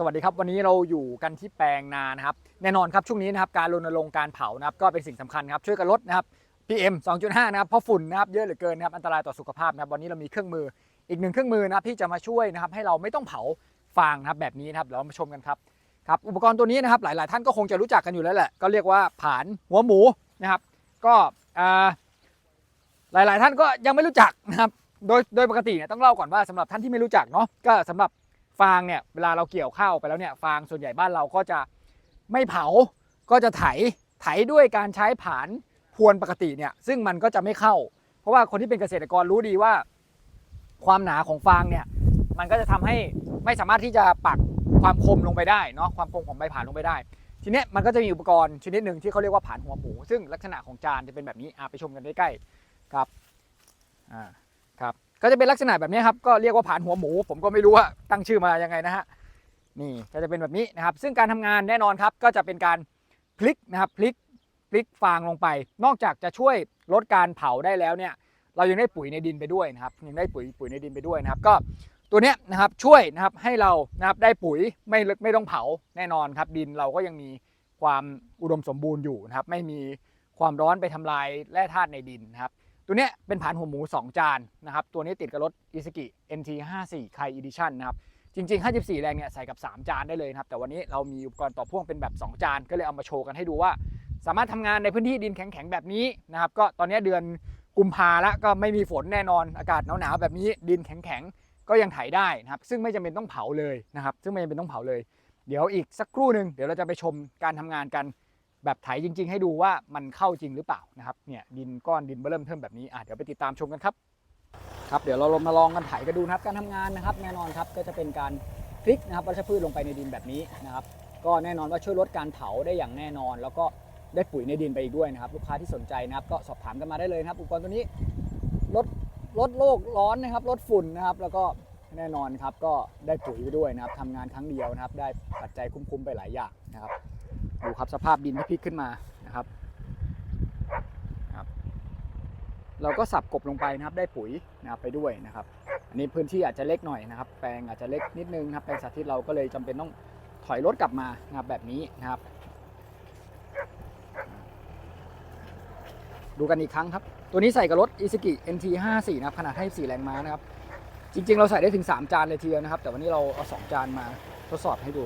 สวัสดีครับวันนี้เราอยู่กันที่แปลงนานะครับแน่นอนครับช่วงนี้นะครับการรณรงค์การเผานะครับก็เป็นสิ่งสำคัญครับช่วยกันลดนะครับ PM 2.5 นะครับเพราะฝุ่นนะครับเยอะเหลือเกินนะครับอันตรายต่อสุขภาพนะครับวันนี้เรามีเครื่องมืออีกหนึ่งเครื่องมือนะครับที่จะมาช่วยนะครับให้เราไม่ต้องเผาฟางนะครับแบบนี้นะครับเรามาชมกันครับครับอุปกรณ์ตัวนี้นะครับหลาย ๆ ท่านก็คงจะรู้จักกันอยู่แล้วแหละก็เรียกว่าผานหัวหมูนะครับ ก็อ่าหลาย ๆ ท่านก็ยังไม่รู้จักนะครับโดยโดยปกติเนี่ยต้องเล่าก่อนว่าสำหรับท่านที่ไม่รู้จักเนาะก็สำหรับ ฟางเนี่ยเวลาเราเกี่ยวข้าวไปแล้วเนี่ยฟางส่วนใหญ่บ้านเราก็จะไม่เผาก็จะไถไถด้วยการใช้ผานพรวนปกติเนี่ยซึ่งมันก็จะไม่เข้า เพราะว่าคนที่เป็นเกษตรกรรู้ดีว่า ความหนาของฟางเนี่ยมันก็จะทำให้ไม่สามารถที่จะปักความคมลงไปได้เนาะความคมของใบผานลงไปได้ ทีเนี้ยมันก็จะมีอุปกรณ์ชนิดหนึ่งที่เขาเรียกว่าผานหัวหมู ซึ่งลักษณะของจานจะเป็นแบบนี้อะไปชมกันใกล้ๆครับอ่าครับ ก็จะเป็นลักษณะแบบนี้ครับก็เรียกว่าผานหัวหมู ผมก็ไม่รู้ว่าตั้งชื่อมายังไงนะฮะนี่ก็จะเป็นแบบนี้นะครับ ซึ่งการทำงานแน่นอนครับ ก็จะเป็นการพลิกนะครับพลิกพลิกฟางลงไป นอกจากจะช่วยลดการเผาได้แล้วเนี่ย เรายังได้ปุ๋ยในดินไปด้วยนะครับยังได้ปุ๋ยปุ๋ยในดินไปด้วยนะครับ ก็ตัวเนี้ยนะครับช่วยนะครับให้เรานะครับได้ปุ๋ยไม่ไม่ต้องเผาแน่นอนครับ ดินเราก็ยังมีความอุดมสมบูรณ์อยู่นะครับ ไม่มีความร้อนไปทำลายแร่ธาตุในดินนะครับ ตัวเนี้ยเป็นผานหัวหมู 2 จานนะครับ ตัวนี้ติดกับรถ i s u k i NT 54 Kai Edition นะครับ จริง ๆ 54 แรงเนี่ยใส่กับ 3 จานได้เลยนะครับ แต่วันนี้เรามีอุปกรณ์ต่อพ่วงเป็นแบบ 2 จาน ก็เลยเอามาโชว์กันให้ดูว่า สามารถทำงานในพื้นที่ดินแข็งๆแบบนี้นะครับ ก็ตอนนี้เดือนกุมภาแล้วก็ไม่มีฝนแน่นอน อากาศหนาวๆแบบนี้ดินแข็งๆ ก็ยังไถได้นะครับ ซึ่งไม่จำเป็นต้องเผาเลยนะครับ ซึ่งไม่จำเป็นต้องเผาเลย เดี๋ยวอีกสักครู่หนึ่งเดี๋ยวเราจะไปชมการทำงานกัน แบบไถจริง ๆ ให้ดูว่ามันเข้าจริงหรือเปล่านะครับเนี่ยดินก้อนดินเริ่มเทิมแบบนี้อะเดี๋ยวไปติดตามชมกันครับครับเดี๋ยวเราลงมาลองกันไถกันดูนะครับการทำงานนะครับ แน่นอนครับก็จะเป็นการพลิกนะครับวัชพืชลงไปในดินแบบนี้นะครับ ก็แน่นอนว่าช่วยลดการเผาได้อย่างแน่นอน แล้วก็ได้ปุ๋ยในดินไปอีกด้วยนะครับ ลูกค้าที่สนใจนะครับ ก็สอบถามกันมาได้เลยนะครับ อุปกรณ์ตัวนี้ลดลดโลกร้อนนะครับลดฝุ่นนะครับ แล้วก็แน่นอนครับก็ได้ปุ๋ยไปด้วยนะครับทำงานครั้งเดียวนะครับ ได้ปัจจัยคุ้มๆไปหลายอย่างนะครับ ดูครับสภาพดินที่พลิกขึ้นมานะครับเราก็สับกบลงไปนะครับได้ปุ๋ยนะครับไปด้วยนะครับ อันนี้พื้นที่อาจจะเล็กหน่อยนะครับ แปลงอาจจะเล็กนิดนึงนะครับแปลงสาธิตเราก็เลยจำเป็นต้องถอยรถกลับมานะครับแบบนี้นะครับ ดูกันอีกครั้งครับ ตัวนี้ใส่กับรถ i s u k i NT 54นะครับขนาด54แรงม้านะครับ จริง ๆ เราใส่ได้ถึง 3 จานเลยทีเดียวนะครับ แต่วันนี้เราเอา 2 จานมาทดสอบให้ดู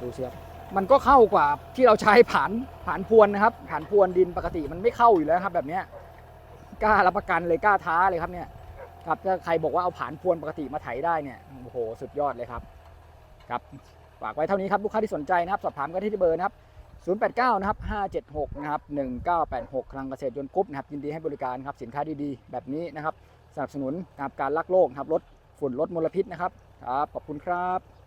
ดูเชียบ มันก็เข้ากว่าที่เราใช้ผานผานพวนนะครับผานพวนดินปกติมันไม่เข้าอยู่แล้วครับ แบบนี้กล้ารับประกันเลยกล้าท้าเลยครับเนี่ยครับถ้าใครบอกว่าเอาผานพวนปกติมาไถได้เนี่ยโอ้โหสุดยอดเลยครับครับฝากไว้เท่านี้ครับลูกค้าที่สนใจนะครับ สอบถามกันที่เบอร์นะครับ 089 นะครับ 576 นะครับ 1986 คลังเกษตรยนต์กรุ๊ปนะครับยินดีให้บริการครับสินค้าดีๆ แบบนี้นะครับสนับสนุนการรักโลกครับลดฝุ่นลดมลพิษนะครับครับขอบคุณครับ